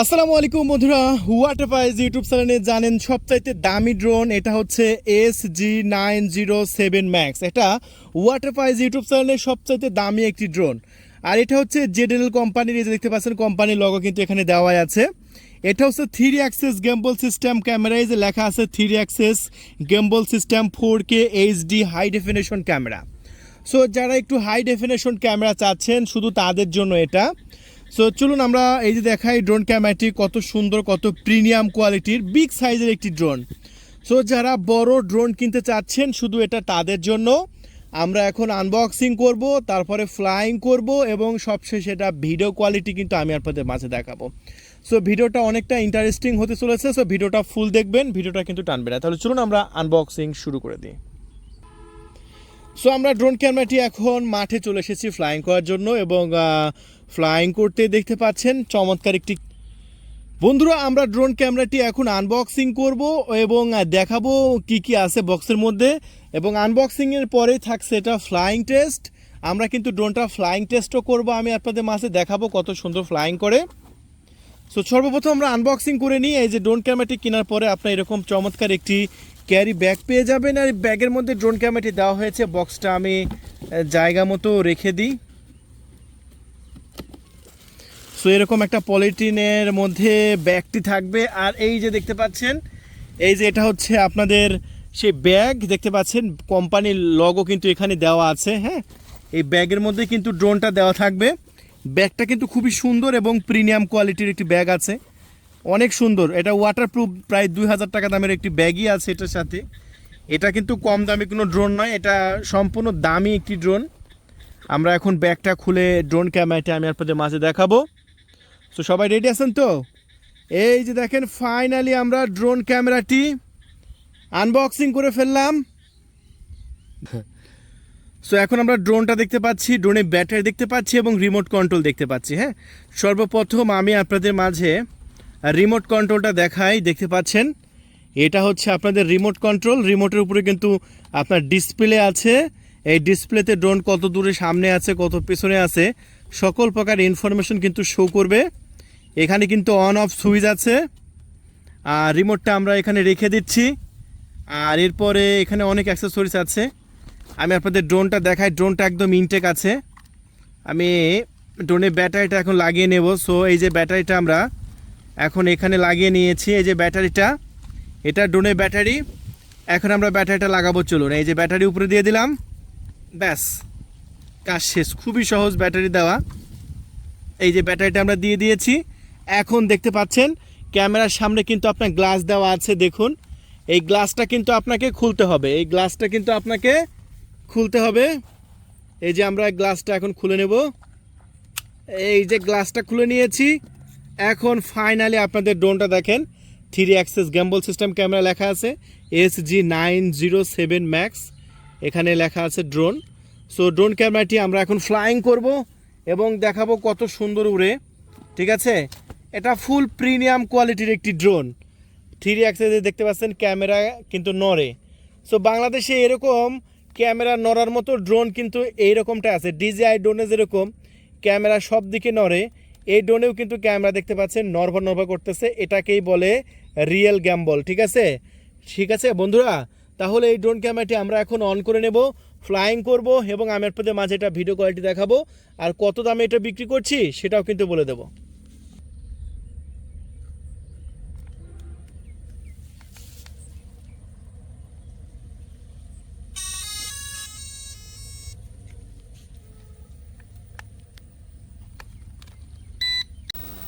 আসসালামু আলাইকুম বন্ধুরা পাইজ ইউটিউব চ্যানেলে জানেন সবচাইতে দামি ড্রোন এটা হচ্ছে S G nine zero seven max এটা হোয়াট পাইজ ইউটিউব চ্যানেলের সবচাইতে দামি একটি ড্রোন আর এটা হচ্ছে জেডেল কোম্পানির এই যে দেখতে পাচ্ছেন কোম্পানির লগো কিন্তু এখানে দেওয়াই আছে। এটা হচ্ছে three axis gimbal system camera এই যে লেখা আছে three axis gimbal system four K HD high definition camera so যারা একটু হাই ডেফিনেশন ক্যামেরা চাচ্ছেন, শুধু তাদের জন্য এটা। সো চলুন আমরা এই যে দেখাই ড্রোন ক্যামেরাটি কত সুন্দর, কত প্রিমিয়াম কোয়ালিটির বিগ সাইজের একটি ড্রোন সো যারা বড় ড্রোন কিনতে চাচ্ছেন, শুধু এটা তাদের জন্য। আমরা এখন আনবক্সিং করব, তারপরে ফ্লাইং করব এবং সবশেষে এটা ভিডিও কোয়ালিটি কিন্তু আমি আপনাদের মাঝে দেখাবো। সো ভিডিওটা অনেকটা ইন্টারেস্টিং হতে চলেছে। সো ভিডিওটা ফুল দেখবেন ভিডিওটা কিন্তু টানবে না। তাহলে চলুন আমরা আনবক্সিং শুরু করে দিই। সো আমরা ড্রোন ক্যামেরাটি এখন মাঠে চলে এসেছি ফ্লাইং করার জন্য এবং ফ্লাইং করতে দেখতে পাচ্ছেন, চমৎকার একটি বন্ধুরা, আমরা ড্রোন ক্যামেরাটি এখন আনবক্সিং করব এবং দেখাবো কি কি আছে বক্সের মধ্যে। এবং আনবক্সিংয়ের পরেই থাকছে এটা ফ্লাইং টেস্ট আমরা কিন্তু ড্রোনটা ফ্লাইং টেস্টও করব, আমি আপনাদের মাঝে দেখাবো কত সুন্দর ফ্লাইং করে। সো সর্বপ্রথম আমরা আনবক্সিং করে নিই। এই যে ড্রোন ক্যামেরাটি কেনার পরে আপনার এরকম চমৎকার একটি ক্যারি ব্যাগ পেয়ে যাবেন। আর ব্যাগের মধ্যে ড্রোন ক্যামেরাটি দেওয়া হয়েছে। বক্সটা আমি জায়গা মতো রেখে দিই। সো এরকম একটা পলিটিনের মধ্যে ব্যাগটি থাকবে। আর এই যে দেখতে পাচ্ছেন, এই যে এটা হচ্ছে আপনাদের সেই ব্যাগ। দেখতে পাচ্ছেন, কোম্পানির লগও কিন্তু এখানে দেওয়া আছে হ্যাঁ? এই ব্যাগের মধ্যে কিন্তু ড্রোনটা দেওয়া থাকবে। ব্যাগটা কিন্তু খুবই সুন্দর এবং প্রিমিয়াম কোয়ালিটির একটি ব্যাগ আছে। অনেক সুন্দর। এটা ওয়াটারপ্রুফ প্রায় দুই হাজার টাকা দামের একটি ব্যাগই আছে এটার সাথে। এটা কিন্তু কম দামি কোনো ড্রোন নয়, এটা সম্পূর্ণ দামি একটি ড্রোন আমরা এখন ব্যাগটা খুলে ড্রোন ক্যামেরাটা আমি আপনাদের মাঝে দেখাবো। তো সবাই রেডি আছেন তো? এই যে দেখেন ফাইনালি আমরা ড্রোন ক্যামেরাটি আনবক্সিং করে ফেললাম। সো এখন আমরা ড্রোনটা দেখতে পাচ্ছি ড্রোনে ব্যাটারি দেখতে পাচ্ছি এবং রিমোট কন্ট্রোল দেখতে পাচ্ছি হ্যাঁ? সর্বপ্রথম আমি আপনাদের মাঝে রিমোট কন্ট্রোলটা দেখাই, দেখতে পাচ্ছেন? এটা হচ্ছে আপনাদের রিমোট কন্ট্রোল রিমোটের উপরে কিন্তু আপনার ডিসপ্লে আছে। এই ডিসপ্লেতে ড্রোন কত দূরে সামনে আছে, কত পেছনে আছে, সকল প্রকার ইনফরমেশন কিন্তু শো করবে। এখানে কিন্তু অন অফ সুইচ আছে। আর রিমোটটা আমরা এখানে রেখে দিচ্ছি। আর এরপরে এখানে অনেক অ্যাক্সেসরিজ আছে। আমি আপনাদের ড্রোনটা দেখাই। ড্রোনটা একদম ইনটেক আছে। আমি ড্রোনের ব্যাটারিটা এখন লাগিয়ে নেব। সো এই যে ব্যাটারিটা আমরা এখন এখানে লাগিয়ে নিয়েছি। এই যে ব্যাটারিটা এটা ড্রোনের ব্যাটারি এখন আমরা ব্যাটারিটা লাগাবো, চলুন। এই যে ব্যাটারি উপরে দিয়ে দিলাম। ব্যাস, কাজ শেষ। খুবই সহজ ব্যাটারি দেওয়া। এই যে ব্যাটারিটা আমরা দিয়ে দিয়েছি। এখন দেখতে পাচ্ছেন, ক্যামেরার সামনে কিন্তু আপনার গ্লাস দেওয়া আছে, দেখুন। এই গ্লাসটা কিন্তু আপনাকে খুলতে হবে। এই গ্লাসটা কিন্তু আপনাকে খুলতে হবে। এই যে আমরা গ্লাসটা এখন খুলে নেব। এই যে গ্লাসটা খুলে নিয়েছি। এখন ফাইনালি আপনাদের ড্রোনটা দেখেন। Three axis gimbal system camera লেখা আছে। S G nine zero seven max. এখানে লেখা আছে ড্রোন। সো, ড্রোন ক্যামেরাটি আমরা এখন ফ্লাইং করব এবং দেখাবো কত সুন্দর উড়ে। ঠিক আছে? এটা ফুল প্রিমিয়াম কোয়ালিটির একটি ড্রোন থ্রি অ্যাক্সেসে দেখতে পাচ্ছেন ক্যামেরা কিন্তু নড়ে। সো বাংলাদেশে এরকম ক্যামেরা নড়ার মতো ড্রোন কিন্তু এই রকমটা আছে ডিজিআই ড্রোনে যেরকম ক্যামেরা সব দিকে নড়ে, এই ড্রোনেও কিন্তু ক্যামেরা দেখতে পাচ্ছেন নর্ভা নর্ভা করতেছে। এটাকেই বলে রিয়েল গ্যাম্বল ঠিক আছে? ঠিক আছে, বন্ধুরা? তাহলে এই ড্রোন ক্যামেরাটি আমরা এখন অন করে নেব ফ্লাইং করব এবং আমি আপনাদের মাঝে এটা ভিডিও কোয়ালিটি দেখাবো। আর কত দামে এটা বিক্রি করছি সেটাও কিন্তু বলে দেবো।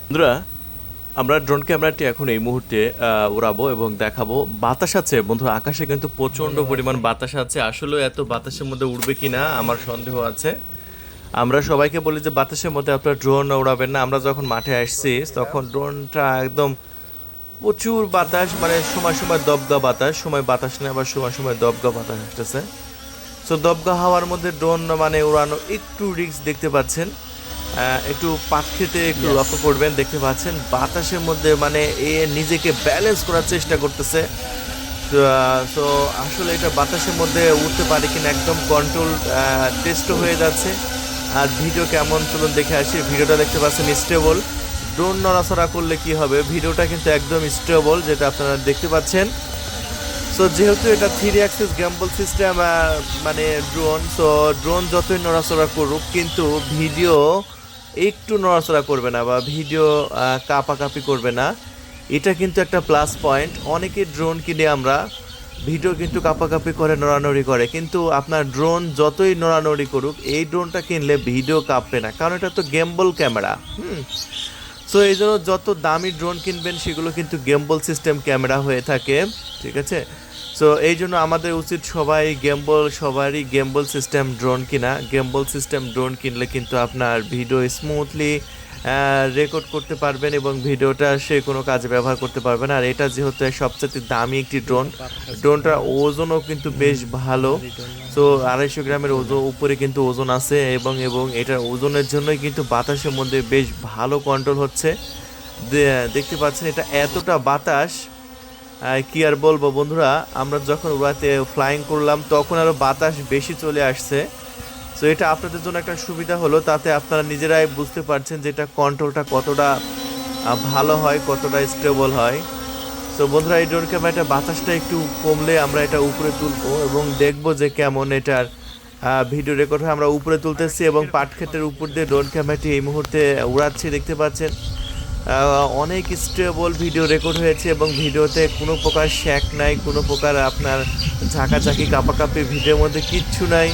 বন্ধুরা, আমরা ড্রোন ক্যামেরাটি এখন এই মুহূর্তে উড়াবো এবং দেখাবো। বাতাস আছে, বন্ধুরা, আকাশে কিন্তু প্রচণ্ড পরিমাণ বাতাস আছে। আসলে এত বাতাসের মধ্যে উড়বে কি না, আমার সন্দেহ আছে। আমরা সবাইকে বলি যে বাতাসের মধ্যে আপনারা ড্রোন উড়াবেন না। আমরা যখন মাঠে আসছি, তখন ড্রোনটা একদম প্রচুর বাতাস মানে সময় সময় দবগা বাতাস, সময় বাতাস নেই, আবার সময় সময় দবগা বাতাস আসতেছে। সো দবগা হাওয়ার মধ্যে ড্রোন মানে উড়ানো একটু রিস্ক দেখতে পাচ্ছেন। একটু পাক খেতে একটু লক্ষ্য করবেন দেখতে পাচ্ছেন বাতাসের মধ্যে মানে এ নিজেকে ব্যালেন্স করার চেষ্টা করতেছে। সো আসলে এটা বাতাসের মধ্যে উঠতে পারে কিনা একদম কন্ট্রোল টেস্ট হয়ে যাচ্ছে। আর ভিডিও কেমন চলুন দেখে আসি। ভিডিওটা দেখতে পাচ্ছেন স্টেবল ড্রোন নড়াচড়া করলে কি হবে? ভিডিওটা কিন্তু একদম স্টেবল যেটা আপনারা দেখতে পাচ্ছেন। সো যেহেতু এটা থ্রি অ্যাক্সেস গ্যাম্বল সিস্টেম মানে ড্রোন সো ড্রোন যতই নড়াচড়া করুক কিন্তু ভিডিও একটু নড়াচড়া করবে না বা ভিডিও কাপাকাপি করবে না। এটা কিন্তু একটা প্লাস পয়েন্ট অনেকে ড্রোন কিনে আমরা ভিডিও কিন্তু কাপাকাপি করে, নড়ানড়ি করে। কিন্তু আপনার ড্রোন যতই নড়ানড়ি করুক, এই ড্রোনটা কিনলে ভিডিও কাঁপবে না। কারণ এটা তো গেম্বল ক্যামেরা হুম? সো এই জন্য যত দামি ড্রোন কিনবেন, সেগুলো কিন্তু গেম্বল সিস্টেম ক্যামেরা হয়ে থাকে, ঠিক আছে? সো এই জন্য আমাদের উচিত সবাই গেমবল সবারই গেম্বল সিস্টেম ড্রোন কিনা। গেমবল সিস্টেম ড্রোন কিনলে কিন্তু আপনার ভিডিও স্মুথলি রেকর্ড করতে পারবেন এবং ভিডিওটা সে কোনো কাজে ব্যবহার করতে পারবেন আর এটা যেহেতু সবচেয়ে দামি একটি ড্রোন ড্রোনটার ওজনও কিন্তু বেশ ভালো। তো আড়াইশো গ্রামের ওজন, উপরে কিন্তু ওজন আছে এবং এবং এটার ওজনের জন্যই কিন্তু বাতাসের মধ্যে বেশ ভালো কন্ট্রোল হচ্ছে। দেখতে পাচ্ছেন এটা এতটা বাতাস কি আর বলব বন্ধুরা, আমরা যখন উড়াতে ফ্লাইং করলাম, তখন আরও বাতাস বেশি চলে আসছে। সো এটা আপনাদের জন্য একটা সুবিধা হলো, তাতে আপনারা নিজেরাই বুঝতে পারছেন যে এটা কন্ট্রোলটা কতটা ভালো হয়, কতটা স্টেবল হয়। তো বন্ধুরা, এই ড্রোন ক্যামেরাটা বাতাসটা একটু কমলে আমরা এটা উপরে তুলবো এবং দেখব যে কেমন এটার ভিডিও রেকর্ড হয়। আমরা উপরে তুলতেছি এবং পাটক্ষেতের উপর দিয়ে ড্রোন ক্যামেরাটি এই মুহূর্তে উড়াচ্ছি, দেখতে পাচ্ছেন। অনেক স্টেবল ভিডিও রেকর্ড হয়েছে এবং ভিডিওতে কোনো প্রকার শ্যাক নাই, কোনো প্রকার আপনার ঝাঁকাঝাঁকি, কাপাকাপি, ভিডিওর মধ্যে কিচ্ছু নাই।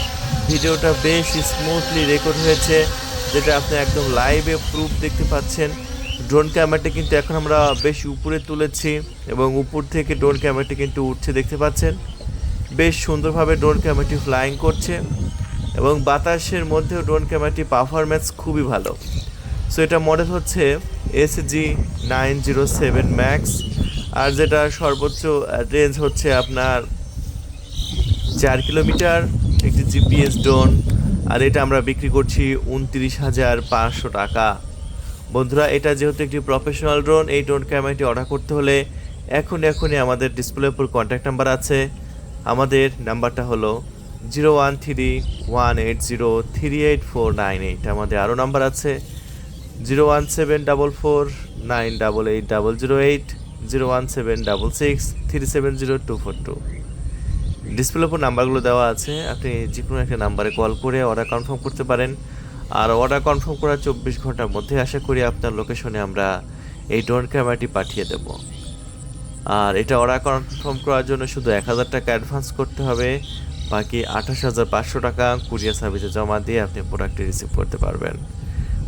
ভিডিওটা বেশ স্মুথলি রেকর্ড হয়েছে, যেটা আপনি একদম লাইভে প্রুফ দেখতে পাচ্ছেন। ড্রোন ক্যামেরাটা কিন্তু এখন আমরা বেশ উপরে তুলেছি এবং উপর থেকে ড্রোন ক্যামেরাটি কিন্তু উঠছে দেখতে পাচ্ছেন। বেশ সুন্দরভাবে ড্রোন ক্যামেরাটি ফ্লাইং করছে এবং বাতাসের মধ্যেও ড্রোন ক্যামেরাটি পারফরম্যান্স খুবই ভালো। সো এটা মডেল হচ্ছে SG nine zero seven max আর যেটা সর্বোচ্চ রেঞ্জ হচ্ছে আপনার চার কিলোমিটার, একটি জিপিএস ড্রোন আর এটা আমরা বিক্রি করছি উনত্রিশ হাজার পাঁচশো টাকা। বন্ধুরা, এটা যেহেতু একটি প্রফেশনাল ড্রোন এই ড্রোন ক্যামেরাটি অর্ডার করতে হলে এখন এখনই আমাদের ডিসপ্লের উপর কন্ট্যাক্ট নাম্বার আছে। আমাদের নাম্বারটা হলো zero one three one eight zero three eight four nine eight আমাদের আরও নাম্বার আছে। Zero one seven double four nine double eight double zero eight zero one seven double six three seven zero two four two ডিসপ্লের উপর নাম্বারগুলো দেওয়া আছে, আপনি যে কোনো একটা নাম্বারে কল করে অর্ডার কনফার্ম করতে পারেন। আর অর্ডার কনফার্ম করার চব্বিশ ঘণ্টার মধ্যে আশা করি আপনার লোকেশনে আমরা এই ড্রোন ক্যামেরাটি পাঠিয়ে দেব। আর এটা অর্ডার কনফার্ম করার জন্য শুধু এক হাজার টাকা অ্যাডভান্স করতে হবে, বাকি আঠাশ হাজার পাঁচশো টাকা কুরিয়ার সার্ভিসে জমা দিয়ে আপনি প্রোডাক্টটি রিসিভ করতে পারবেন।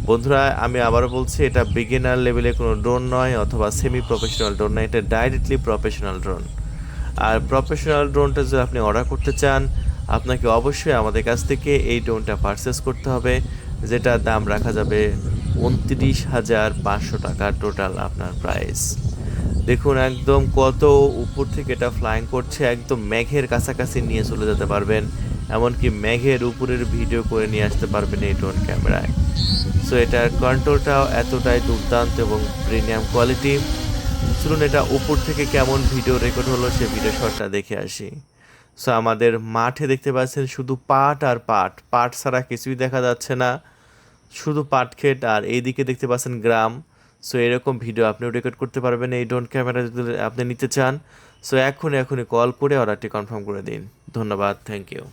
বন্ধুরা, আমি আবারও বলছি, এটা বিগিনার লেভেলে কোনো ড্রোন নয়, অথবা সেমি প্রফেশনাল ড্রোন নয়, এটা ডাইরেক্টলি প্রফেশনাল ড্রোন আর প্রফেশনাল ড্রোনটা যদি আপনি অর্ডার করতে চান, আপনাকে অবশ্যই আমাদের কাছ থেকে এই ড্রোনটা পারচেস করতে হবে যেটার দাম রাখা যাবে উনত্রিশ হাজার পাঁচশো টাকা টোটাল আপনার প্রাইস দেখুন একদম কত উপর থেকে এটা ফ্লাইং করছে, একদম মেঘের কাছাকাছি নিয়ে চলে যেতে পারবেন। এমনকি মেঘের উপরের ভিডিও করে নিয়ে আসতে পারবেন এই ড্রোন ক্যামেরায় সো এটার কন্ট্রোলটাও এতটাই দুর্দান্ত এবং প্রিমিয়াম কোয়ালিটি চলুন এটা উপর থেকে কেমন ভিডিও রেকর্ড হলো সে ভিডিও শটটা দেখে আসি। সো আমাদের মাঠে দেখতে পাচ্ছেন শুধু পাট আর পাট। পাট ছাড়া কিছুই দেখা যাচ্ছে না। শুধু পাট ক্ষেত আর এইদিকে দেখতে পাচ্ছেন গ্রাম। সো এরকম ভিডিও আপনিও রেকর্ড করতে পারবেন এই ড্রোন ক্যামেরা যদি আপনি নিতে চান। সো এখন এখনই কল করে অর্ডারটি কনফার্ম করে দিন। ধন্যবাদ থ্যাংক ইউ